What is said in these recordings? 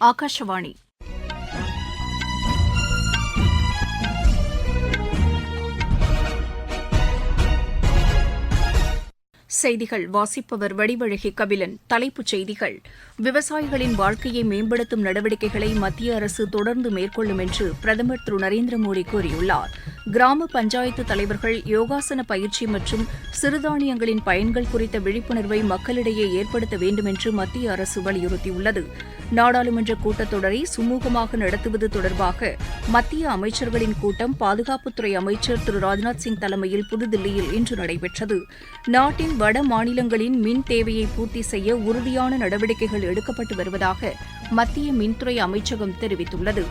ஆகாஷவாணி செய்திகள். வாசிப்பவர் வடிவழகி கபிலன். தலைப்புச் செய்திகள். விவசாயிகளின் வாழ்க்கையை மேம்படுத்தும் நடவடிக்கைகளை மத்திய அரசு தொடர்ந்து மேற்கொள்ளும் என்று பிரதமர் திரு நரேந்திர மோடி கூறியுள்ளார். கிராம பஞ்சாயத்து தலைவர்கள் யோகாசன பயிற்சி மற்றும் சிறுதானியங்களின் பயன்கள் குறித்த விழிப்புணர்வை மக்களிடையே ஏற்படுத்த வேண்டும் என்று மத்திய அரசு வலியுறுத்தியுள்ளது. நாடாளுமன்ற கூட்டத்தொடரை சுமூகமாக நடத்துவது தொடர்பாக மத்திய அமைச்சர்களின் கூட்டம் பாதுகாப்புத்துறை அமைச்சர் திரு ராஜ்நாத் சிங் தலைமையில் புதுதில்லியில் இன்று நடைபெற்றது. நாட்டின் வட மாநிலங்களின் மின் தேவையை பூர்த்தி செய்ய உறுதியான நடவடிக்கைகள் எடுக்கப்பட்டு வருவதாக மத்திய மின்துறை அமைச்சகம் தெரிவித்துள்ளது.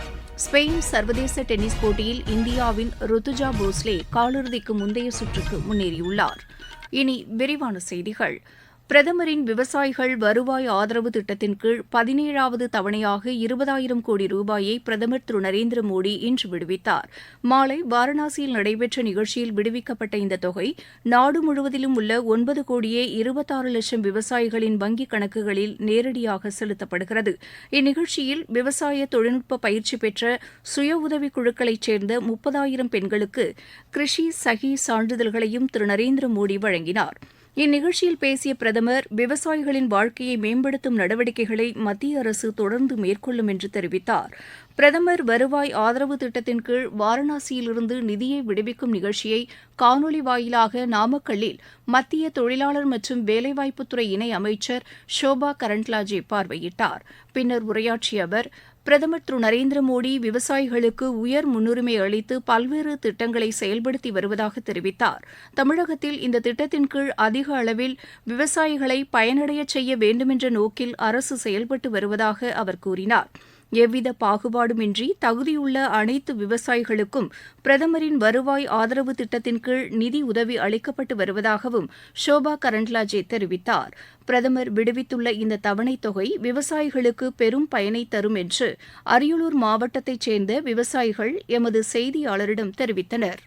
ஸ்பெயின் சர்வதேச டென்னிஸ் போட்டியில் இந்தியாவின் ருத்துஜா போஸ்லே காலிறுதிக்கு முந்தைய சுற்றுக்கு முன்னேறியுள்ளார். இனி விரிவான செய்திகள். பிரதமரின் விவசாயிகள் வருவாய் ஆதரவு திட்டத்தின் கீழ் பதினேழாவது தவணையாக இருபதாயிரம் கோடி ரூபாயை பிரதமர் திரு நரேந்திர மோடி இன்று விடுவித்தார். மாலை வாரணாசியில் நடைபெற்ற நிகழ்ச்சியில் விடுவிக்கப்பட்ட இந்த தொகை நாடு முழுவதிலும் உள்ள ஒன்பது கோடியே இருபத்தாறு லட்சம் விவசாயிகளின் வங்கிக் கணக்குகளில் நேரடியாக செலுத்தப்படுகிறது. இந்நிகழ்ச்சியில் விவசாய தொழில்நுட்ப பயிற்சி பெற்ற சுய உதவிக் குழுக்களைச் சேர்ந்த முப்பதாயிரம் பெண்களுக்கு கிருஷி சகி சான்றிதழ்களையும் திரு நரேந்திர மோடி வழங்கினார். இந்நிகழ்ச்சியில் பேசிய பிரதமர் விவசாயிகளின் வாழ்க்கையை மேம்படுத்தும் நடவடிக்கைகளை மத்திய அரசு தொடர்ந்து மேற்கொள்ளும் என்று தெரிவித்தார். பிரதமர் வருவாய் ஆதரவு திட்டத்தின் கீழ் வாரணாசியிலிருந்து நிதியை விடுவிக்கும் நிகழ்ச்சியை காணொலி வாயிலாக நாமக்கல்லில் மத்திய தொழிலாளர் மற்றும் வேலைவாய்ப்புத்துறை இணை அமைச்சர் ஷோபா கரண்ட்லாஜே பார்வையிட்டார். பின்னர் உரையாற்றிய அவர் பிரதமர் திரு நரேந்திர மோடி விவசாயிகளுக்கு உயர் முன்னுரிமை அளித்து பல்வேறு திட்டங்களை செயல்படுத்தி வருவதாக தெரிவித்தார். தமிழகத்தில் இந்த திட்டத்தின் கீழ் அதிக அளவில் விவசாயிகளை பயனடைய செய்ய வேண்டுமென்ற நோக்கில் அரசு செயல்பட்டு வருவதாக அவர் கூறினார். எவ்வித பாகுபாடுமின்றி தகுதியுள்ள அனைத்து விவசாயிகளுக்கும் பிரதமரின் வருவாய் ஆதரவு திட்டத்தின் கீழ் நிதி உதவி அளிக்கப்பட்டு வருவதாகவும் ஷோபா கரண்ட்லாஜே தெரிவித்தார். பிரதமர் விடுவித்துள்ள இந்த தவணைத் தொகை விவசாயிகளுக்கு பெரும் பயனை தரும் என்று அரியலூர் மாவட்டத்தைச் சேர்ந்த விவசாயிகள் எமது செய்தியாளரிடம் தெரிவித்தனர்.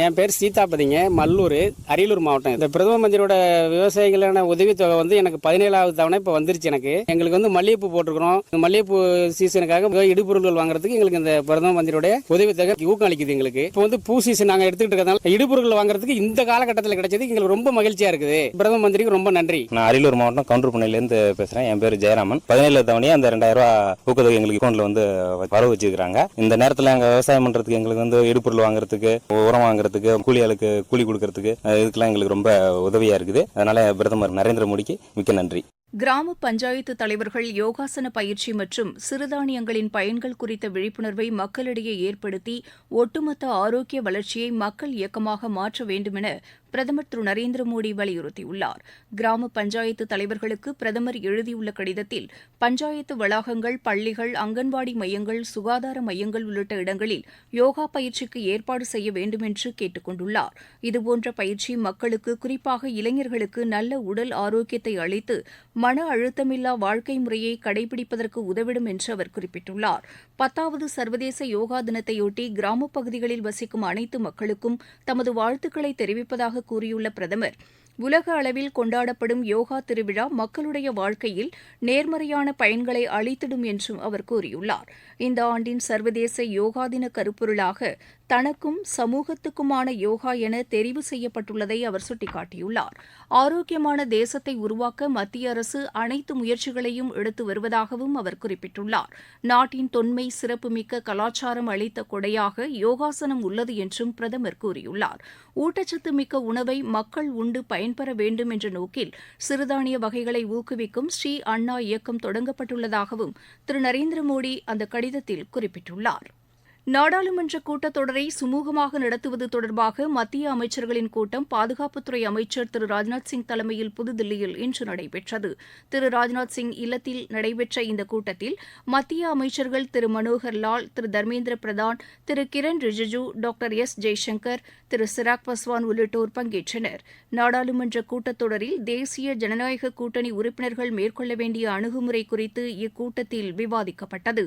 என் பேர் சீதாபதிங்க மல்லூர் அரியலூர் மாவட்டம் இந்த பிரதம மந்திரியோட விவசாயிகளான உதவித்தொகை வந்து எனக்கு பதினேழாவது தவணை இப்போ வந்துருச்சு எனக்கு. எங்களுக்கு வந்து மல்லிகைப்பூ போட்டிருக்கிறோம். இந்த மல்லிகைப்பூ சீசனுக்காக இடுபொருள்கள் வாங்குறதுக்கு எங்களுக்கு இந்த பிரதம மந்திரியோட உதவித்தொகை ஊக்கம் அளிக்குது எங்களுக்கு. இப்போ வந்து பூ சீசன் நாங்கள் எடுத்துக்கிட்டு இருக்கிறதால இடுபொருள்கள் வாங்குறதுக்கு இந்த காலகட்டத்தில் கிடைச்சது எங்களுக்கு ரொம்ப மகிழ்ச்சியா இருக்குது. பிரதம மந்திரிக்கு ரொம்ப நன்றி. நான் அரியலூர் மாவட்டம் கவுண்டர்பண்ணையிலேருந்து பேசுறேன். என் பேர் ஜெயராமன். பதினேழு தவணையே அந்த ரெண்டாயிரம் ரூபாய் ஊக்கத்தொகை எங்களுக்கு அக்கௌண்ட்ல வந்து வரவு வச்சிருக்காங்க இந்த நேரத்தில் எங்கள் விவசாயம் பண்ணுறதுக்கு எங்களுக்கு வந்து இடுபொருள் வாங்குறதுக்கு உரம் வாங்குறதுக்கு கூலி ஆளுக்கு கூலி கொடுக்கறதுக்கு இதுக்கெல்லாம் எங்களுக்கு ரொம்ப உதவியாக இருக்குது. அதனால பிரதமர் நரேந்திர மோடிக்கு மிக்க நன்றி. கிராம பஞ்சாயத்து தலைவர்கள் யோகாசன பயிற்சி மற்றும் சிறுதானியங்களின் பயன்கள் குறித்த விழிப்புணர்வை மக்களிடையே ஏற்படுத்தி ஒட்டுமொத்த ஆரோக்கிய வளர்ச்சியை மக்கள் இயக்கமாக மாற்ற வேண்டுமென பிரதமர் திரு நரேந்திர மோடி வலியுறுத்தியுள்ளார். கிராம பஞ்சாயத்து தலைவர்களுக்கு பிரதமர் எழுதியுள்ள கடிதத்தில் பஞ்சாயத்து வளாகங்கள் பள்ளிகள் அங்கன்வாடி மையங்கள் சுகாதார மையங்கள் உள்ளிட்ட இடங்களில் யோகா பயிற்சிக்கு ஏற்பாடு செய்ய வேண்டுமென்று கேட்டுக் கொண்டுள்ளார். இதுபோன்ற பயிற்சி மக்களுக்கு குறிப்பாக இளைஞர்களுக்கு நல்ல உடல் ஆரோக்கியத்தை அளித்து மன அழுத்தமில்லா வாழ்க்கை முறையை கடைபிடிப்பதற்கு உதவிடும் என்று அவர் குறிப்பிட்டுள்ளார். பத்தாவது சர்வதேச யோகா தினத்தையொட்டி கிராமப் பகுதிகளில் வசிக்கும் அனைத்து மக்களுக்கும் தமது வாழ்த்துக்களை தெரிவிப்பதாக கூறியுள்ள பிரதமர் உலக அளவில் கொண்டாடப்படும் யோகா திருவிழா மக்களுடைய வாழ்க்கையில் நேர்மறையான பயன்களை அளித்திடும் என்றும் அவர் கூறியுள்ளார். இந்த ஆண்டின் சர்வதேச யோகா தின கருப்பொருளாக தனக்கும் சமூகத்துக்குமான யோகா என தெரிவு செய்யப்பட்டுள்ளதை அவர் சுட்டிக்காட்டியுள்ளார். ஆரோக்கியமான தேசத்தை உருவாக்க மத்திய அரசு அனைத்து முயற்சிகளையும் எடுத்து வருவதாகவும் அவர் குறிப்பிட்டுள்ளார். நாட்டின் தொன்மை சிறப்புமிக்க கலாச்சாரம் அளித்த கொடையாக யோகாசனம் உள்ளது என்றும் பிரதமர் கூறியுள்ளார். ஊட்டச்சத்து மிக்க உணவை மக்கள் உண்டு பயன்பெற வேண்டும் என்ற நோக்கில் சிறுதானிய வகைகளை ஊக்குவிக்கும் ஸ்ரீ அண்ணா இயக்கம் தொடங்கப்பட்டுள்ளதாகவும் திரு. நரேந்திர மோடி அந்த கடிதத்தில் குறிப்பிட்டுள்ளார். நாடாளுமன்ற கூட்டத்தொடரை சுமூகமாக நடத்துவது தொடர்பாக மத்திய அமைச்சர்களின் கூட்டம் பாதுகாப்புத்துறை அமைச்சர் திரு ராஜ்நாத் சிங் தலைமையில் புதுதில்லியில் இன்று நடைபெற்றது. திரு ராஜ்நாத் சிங் இல்லத்தில் நடைபெற்ற இந்த கூட்டத்தில் மத்திய அமைச்சர்கள் திரு மனோகர் லால் திரு தர்மேந்திர பிரதான் திரு கிரண் ரிஜிஜு டாக்டர் எஸ் ஜெய்சங்கர் திரு சிராக் பஸ்வான் உள்ளிட்டோர் பங்கேற்றனர். நாடாளுமன்ற கூட்டத்தொடரில் தேசிய ஜனநாயக கூட்டணி உறுப்பினர்கள் மேற்கொள்ள வேண்டிய அணுகுமுறை குறித்து இக்கூட்டத்தில் விவாதிக்கப்பட்டது.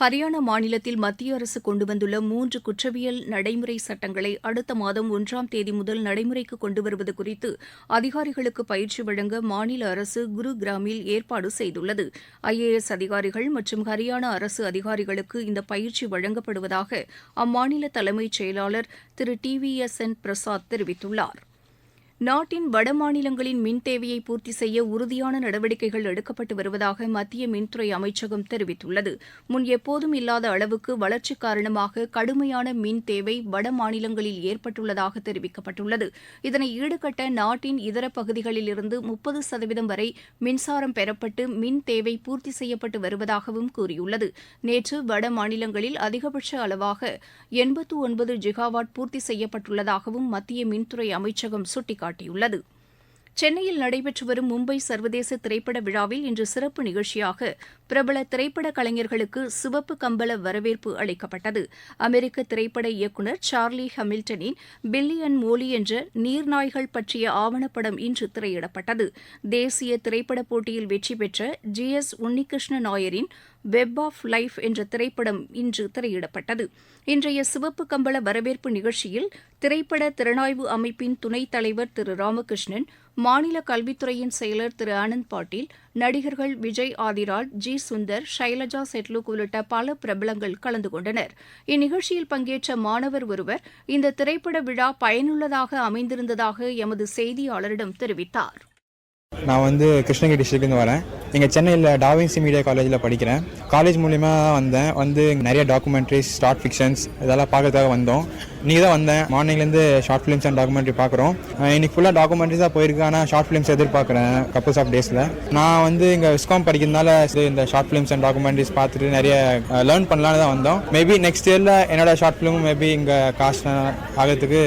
ஹரியானா மாநிலத்தில் மத்திய அரசு கொண்டு வந்துள்ள மூன்று குற்றவியல் நடைமுறை சட்டங்களை அடுத்த மாதம் ஒன்றாம் தேதி முதல் நடைமுறைக்கு கொண்டு வருவது குறித்து அதிகாரிகளுக்கு பயிற்சி வழங்க மாநில அரசு குருகிராமில் ஏற்பாடு செய்துள்ளது. ஐஏஎஸ் அதிகாரிகள் மற்றும் ஹரியானா அரசு அதிகாரிகளுக்கு இந்த பயிற்சி வழங்கப்படுவதாக அம்மாநில தலைமைச் செயலாளர் Thiru T V S N Prasad தெரிவித்துள்ளார். நாட்டின் வடமாநிலங்களின் மின் தேவையை பூர்த்தி செய்ய உறுதியான நடவடிக்கைகள் எடுக்கப்பட்டு வருவதாக மத்திய மின்துறை அமைச்சகம் தெரிவித்துள்ளது. முன் எப்போதும் இல்லாத அளவுக்கு வளர்ச்சி காரணமாக கடுமையான மின் தேவை வட மாநிலங்களில் ஏற்பட்டுள்ளதாக தெரிவிக்கப்பட்டுள்ளது. இதனை ஈடுகட்ட நாட்டின் இதர பகுதிகளிலிருந்து முப்பது சதவீதம் வரை மின்சாரம் பெறப்பட்டு மின் தேவை பூர்த்தி செய்யப்பட்டு வருவதாகவும் கூறியுள்ளது. நேற்று வட மாநிலங்களில் அதிகபட்ச அளவாக எண்பத்து ஒன்பது ஜிகாவாட் பூர்த்தி செய்யப்பட்டுள்ளதாகவும் மத்திய மின்துறை அமைச்சகம் சுட்டிக்காட்டியுள்ளது சென்னையில் நடைபெற்று வரும் மும்பை சர்வதேச திரைப்பட விழாவில் இன்று சிறப்பு நிகழ்ச்சியாக பிரபல திரைப்பட கலைஞர்களுக்கு சிவப்பு கம்பள வரவேற்பு அளிக்கப்பட்டது. அமெரிக்க திரைப்பட இயக்குநர் சார்லி ஹமில்டனின் பில்லி அண்ட் மோலி என்ற நீர்நாய்கள் பற்றிய ஆவணப்படம் இன்று திரையிடப்பட்டது. தேசிய திரைப்பட போட்டியில் வெற்றி பெற்ற ஜி எஸ் உன்னிகிருஷ்ண நாயரின் வெப் ஆஃப் லைஃப் என்ற திரைப்படம் இன்று திரையிடப்பட்டது. இன்றைய சிவப்பு கம்பள வரவேற்பு நிகழ்ச்சியில் திரைப்பட திறனாய்வு அமைப்பின் துணைத் தலைவர் திரு ராமகிருஷ்ணன் மாநில கல்வித்துறையின் செயலர் திரு ஆனந்த் பாட்டீல் நடிகர்கள் விஜய் ஆதிராஜ் ஜி சுந்தர் ஷைலஜா செட்லுக் உள்ளிட்ட பல பிரபலங்கள் கலந்து கொண்டனர். இந்நிகழ்ச்சியில் பங்கேற்ற மாணவர் ஒருவர் இந்த திரைப்பட விழா பயனுள்ளதாக அமைந்திருந்ததாக எமது செய்தியாளரிடம் தெரிவித்தார். நான் வந்து கிருஷ்ணகிரி டிஸ்ட்ரிக்ட்லேருந்து வரேன். இங்கே சென்னையில் டாவின்சி மீடியா காலேஜில் படிக்கிறேன். காலேஜ் மூலிமா தான் வந்தேன். வந்து நிறைய டாக்குமெண்ட்ரிஸ் ஷார்ட் ஃபிக்ஷன்ஸ் இதெல்லாம் பார்க்கறதுக்காக வந்தோம். நீங்கள் தான் வந்தேன். மார்னிங்லேருந்து ஷார்ட் ஃபிலிம்ஸ் அண்ட் டாக்குமெண்ட்ரி பார்க்குறோம். இன்னைக்கு ஃபுல்லாக டாக்குமெண்ட்ரிஸாக போயிருக்கு. ஆனால் ஷார்ட் ஃபிலிம்ஸ் எதிர்பார்க்குறேன். கப்புள்ஸ் ஆஃப் டேஸில் நான் வந்து இங்கே விஸ்காம் படிக்கிறதுனால இந்த ஷார்ட் ஃபிலிம்ஸ் அண்ட் டாக்குமெண்ட்ரிஸ் பார்த்துட்டு நிறைய லேர்ன் பண்ணலான்னு தான் வந்தோம். மேபி நெக்ஸ்ட் இயரில் என்னோட ஷார்ட் ஃபிலிமும் மேபி இங்கே காஸ்ட் ஆகிறதுக்கு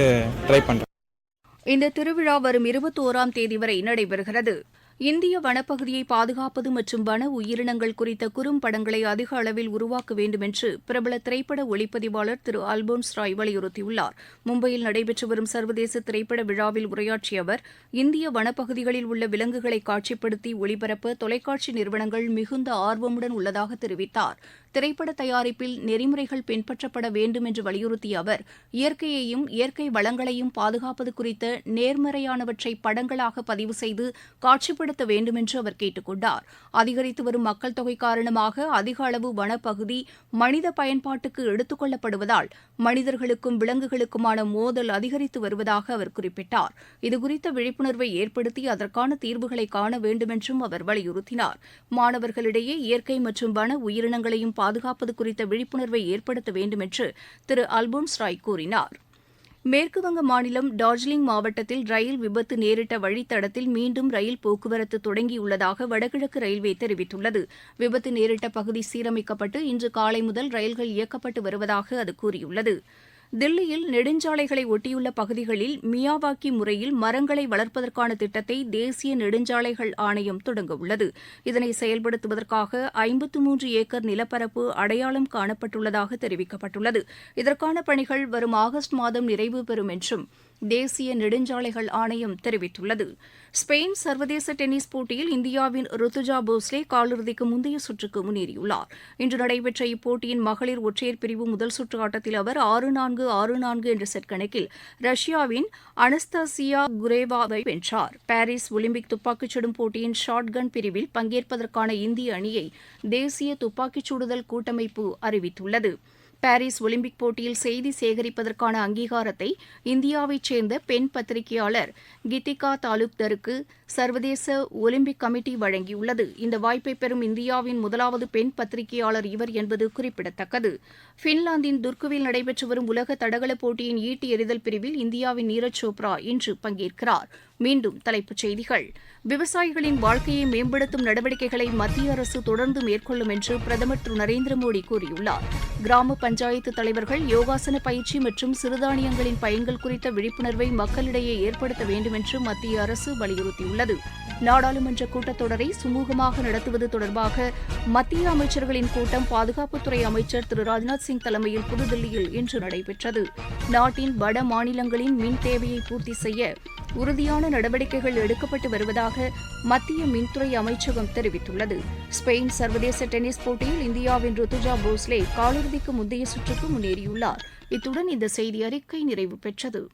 ட்ரை பண்ணுறேன் இந்த திருவிழா வரும் இருபத்தோராம் தேதி வரை நடைபெறுகிறது. இந்திய வனப்பகுதியை பாதுகாப்பது மற்றும் வன உயிரினங்கள் குறித்த குறும்படங்களை அதிக அளவில் உருவாக்க வேண்டும் என்று பிரபல திரைப்பட ஒளிப்பதிவாளர் திரு அல்போன்ஸ் ராய் வலியுறுத்தியுள்ளார். மும்பையில் நடைபெற்று வரும் சர்வதேச திரைப்பட விழாவில் உரையாற்றிய அவர் இந்திய வனப்பகுதிகளில் உள்ள விலங்குகளை காட்சிப்படுத்தி ஒளிபரப்ப தொலைக்காட்சி நிறுவனங்கள் மிகுந்த ஆர்வமுடன் உள்ளதாக தெரிவித்தார். திரைப்பட தயாரிப்பில் நெறிமுறைகள் பின்பற்றப்பட வேண்டும் என்று வலியுறுத்திய அவர் இயற்கையையும் இயற்கை வளங்களையும் பாதுகாப்பது குறித்த நேர்மறையானவற்றை படங்களாக பதிவு செய்து காட்சிப்படுத்த மேம்படுத்த வேண்டுமென்று அவர் கேட்டுக் கொண்டார் அதிகரித்து வரும் மக்கள் தொகை காரணமாக அதிக அளவு வனப்பகுதி மனித பயன்பாட்டுக்கு எடுத்துக் கொள்ளப்படுவதால் மனிதர்களுக்கும் விலங்குகளுக்குமான மோதல் அதிகரித்து வருவதாக அவர் குறிப்பிட்டார். இதுகுறித்த விழிப்புணர்வை ஏற்படுத்தி அதற்கான தீர்வுகளை காண வேண்டுமென்றும் அவர் வலியுறுத்தினார். மாணவர்களிடையே இயற்கை மற்றும் வன உயிரினங்களையும் பாதுகாப்பது குறித்த விழிப்புணர்வை ஏற்படுத்த வேண்டுமென்று திரு அல்போன்ஸ் ராய் கூறினார். மேற்குவங்க மாநிலம் டார்ஜிலிங் மாவட்டத்தில் ரயில் விபத்து நேரிட்ட வழித்தடத்தில் மீண்டும் ரயில் போக்குவரத்து தொடங்கியுள்ளதாக வடகிழக்கு ரயில்வே தெரிவித்துள்ளது. விபத்து நேரிட்ட பகுதி சீரமைக்கப்பட்டு இன்று காலை முதல் ரயில்கள் இயக்கப்பட்டு வருவதாக அது கூறியுள்ளது. தில்லியில் நெடுஞ்சாலைகளை ஒட்டியுள்ள பகுதிகளில் மியாவாக்கி முறையில் மரங்களை வளர்ப்பதற்கான திட்டத்தை தேசிய நெடுஞ்சாலைகள் ஆணையம் தொடங்கவுள்ளது இதனை செயல்படுத்துவதற்காக ஐம்பத்து மூன்று ஏக்கர் நிலப்பரப்பு அடையாளம் காணப்பட்டுள்ளதாக தெரிவிக்கப்பட்டுள்ளது. இதற்கான பணிகள் வரும் ஆகஸ்ட் மாதம் நிறைவு பெறும் என்றும் தேசிய நெடுஞ்சாலைகள் ஆணையம் தெரிவித்துள்ளது. ஸ்பெயின் சர்வதேச டென்னிஸ் போட்டியில் இந்தியாவின் ருத்துஜா போஸ்லே காலிறுதிக்கு முந்தைய சுற்றுக்கு முன்னேறியுள்ளார். இன்று நடைபெற்ற இப்போட்டியின் மகளிர் ஒற்றையர் பிரிவு முதல் சுற்று ஆட்டத்தில் அவர் ஆறு நான்கு ஆறு நான்கு என்ற செட் கணக்கில் ரஷ்யாவின் அனஸ்தாசியா குரேவாவை வென்றார். பாரிஸ் ஒலிம்பிக் துப்பாக்கிச் சுடும் போட்டியின் ஷாட்கன் பிரிவில் பங்கேற்பதற்கான இந்திய அணியை தேசிய துப்பாக்கிச் சுடுதல் கூட்டமைப்பு அறிவித்துள்ளது. பாரிஸ் ஒலிம்பிக் போட்டியில் செய்தி சேகரிப்பதற்கான அங்கீகாரத்தை இந்தியாவைச் சேர்ந்த பெண் பத்திரிகையாளர் கித்திகா தாலுக்தருக்கு சர்வதேச ஒலிம்பிக் கமிட்டி வழங்கியுள்ளது. இந்த வாய்ப்பை பெறும் இந்தியாவின் முதலாவது பெண் பத்திரிகையாளர் இவர் என்பது குறிப்பிடத்தக்கது. பின்லாந்தின் துர்க்குவில் நடைபெற்று வரும் உலக தடகள போட்டியின் ஈட்டி எறிதல் பிரிவில் இந்தியாவின் நீரஜ் சோப்ரா இன்று பங்கேற்கிறார். மீண்டும் தலைப்புச் செய்திகள். விவசாயிகளின் வாழ்க்கையை மேம்படுத்தும் நடவடிக்கைகளை மத்திய அரசு தொடர்ந்து மேற்கொள்ளும் என்று பிரதமர் திரு நரேந்திர மோடி கூறியுள்ளார். கிராம பஞ்சாயத்து தலைவர்கள் யோகாசன பயிற்சி மற்றும் சிறுதானியங்களின் பயன்கள் குறித்த விழிப்புணர்வை மக்களிடையே ஏற்படுத்த வேண்டும் என்று மத்திய அரசு வலியுறுத்தியுள்ளது. நாடாளுமன்ற கூட்டத்தொடரை சுமூகமாக நடத்துவது தொடர்பாக மத்திய அமைச்சர்களின் கூட்டம் பாதுகாப்புத்துறை அமைச்சர் திரு ராஜ்நாத் சிங் தலைமையில் புதுதில்லியில் இன்று நடைபெற்றது. நாட்டின் வட மாநிலங்களின் மின் தேவையை பூர்த்தி செய்ய உறுதியான நடவடிக்கைகள் எடுக்கப்பட்டு வருவதாக மத்திய மின்துறை அமைச்சகம் தெரிவித்துள்ளது. ஸ்பெயின் சர்வதேச டென்னிஸ் போட்டியில் இந்தியாவின் ருத்துஜா போஸ்லே காலிறுதிக்கு முந்தைய சுற்றுக்கு முன்னேறியுள்ளார். இத்துடன் இந்த செய்தி அறிக்கை நிறைவு பெற்றது.